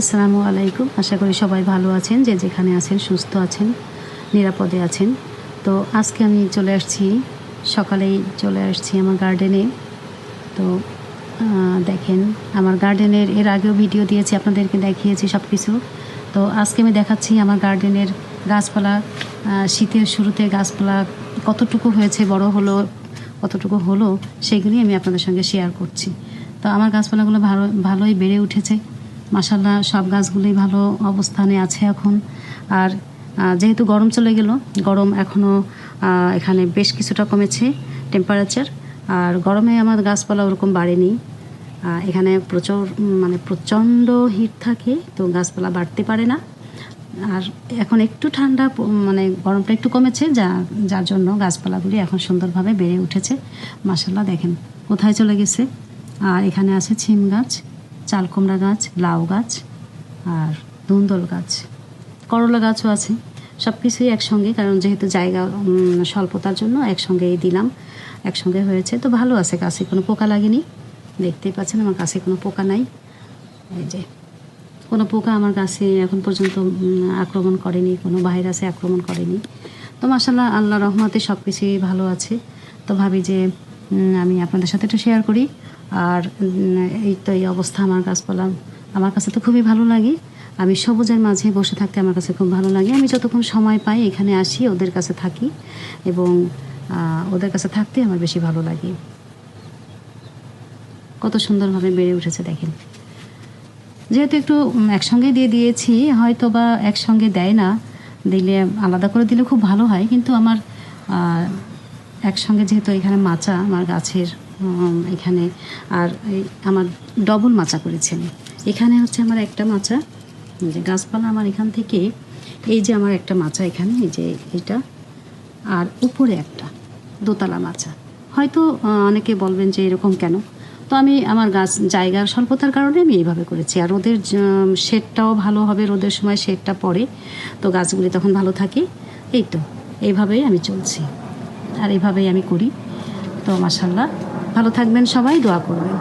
আসসালামু আলাইকুম। আশা করি সবাই ভালো আছেন, যে যেখানে আছেন, সুস্থ আছেন, নিরাপদে আছেন। তো আজকে আমি চলে আসছি, সকালেই চলে আসছি আমার গার্ডেনে। তো দেখেন, আমার গার্ডেনের এর আগেও ভিডিও দিয়েছি, আপনাদেরকে দেখিয়েছি সব কিছু তো আজকে আমি দেখাচ্ছি আমার গার্ডেনের গাছপালা শীতের শুরুতে গাছপালা কতটুকু হয়েছে, বড় হলো, কতটুকু হলো, সেগুলি আমি আপনাদের সঙ্গে শেয়ার করছি। তো আমার গাছপালাগুলো ভালো, ভালোই বেড়ে উঠেছে। মাসাল্লাহ সব গাছগুলোই ভালো অবস্থানে আছে এখন। আর যেহেতু গরম চলে গেল, গরম এখনও এখানে বেশ কিছুটা কমেছে টেম্পারেচার আর গরমে আমার গাছপালা ওরকম বাড়েনি। এখানে প্রচুর মানে প্রচণ্ড হিট থাকে, তো গাছপালা বাড়তে পারে না। আর এখন একটু ঠান্ডা মানে গরমটা একটু কমেছে, যা, যার জন্য গাছপালাগুলি এখন সুন্দরভাবে বেড়ে উঠেছে। মাসাল্লাহ দেখেন, কোথায় চলে গেছে। আর এখানে আছে ছিম গাছ। চাল কুমড়া গাছ, লাউ গাছ আর ধুন্দল গাছ। করলা গাছও আছে। সব কিছুই একসঙ্গে, কারণ যেহেতু জায়গা স্বল্পতার জন্য একসঙ্গেই দিলাম, একসঙ্গে হয়েছে। তো ভালো আছে গাছে, কোনো পোকা লাগেনি। দেখতেই পাচ্ছেন, আমার গাছে কোনো পোকা নাই। এই যে, কোনো পোকা আমার গাছে এখন পর্যন্ত আক্রমণ করেনি, কোনো ভাইরাসে আক্রমণ করেনি। তো মাসাল্লাহ আল্লাহ রহমতে সব কিছুই ভালো আছে। তো ভাবি যে আমি আপনাদের সাথে একটু শেয়ার করি। আর এই তো এই অবস্থা আমার গাছপালা। আমার কাছে তো খুবই ভালো লাগে। আমি সবুজের মাঝে বসে থাকতে আমার কাছে খুব ভালো লাগে। আমি যতক্ষণ সময় পাই এখানে আসি, ওদের কাছে থাকি এবং ওদের কাছে থাকতে আমার বেশি ভালো লাগে। কত সুন্দরভাবে বেড়ে উঠেছে দেখেন। যেহেতু একটু একসঙ্গে দিয়ে দিয়েছি হয়তো বা একসঙ্গে দেয় না, দিলে আলাদা করে দিলে খুব ভালো হয়। কিন্তু আমার একসঙ্গে যেহেতু এখানে মাচা, আমার গাছের এখানে আর আমার ডবল মাচা করেছেন। এখানে হচ্ছে আমার একটা মাচা যে গাছপালা আমার এখান থেকে, এই যে আমার একটা মাচা এখানে, এই যে এটা, আর উপরে একটা দোতলা মাচা। হয়তো অনেকে বলবেন যে এরকম কেন? তো আমি আমার গাছ জায়গার স্বল্পতার কারণে আমি এইভাবে করেছি। আর রোদের শেডটাও ভালো হবে, রোদের সময় শেডটা পড়ে, তো গাছগুলি তখন ভালো থাকে। এই তো, এইভাবেই আমি চলছি। আর এইভাবেই আমি করি। তো মাসাল্লাহ ভালো থাকবেন সবাই দোয়া করবেন।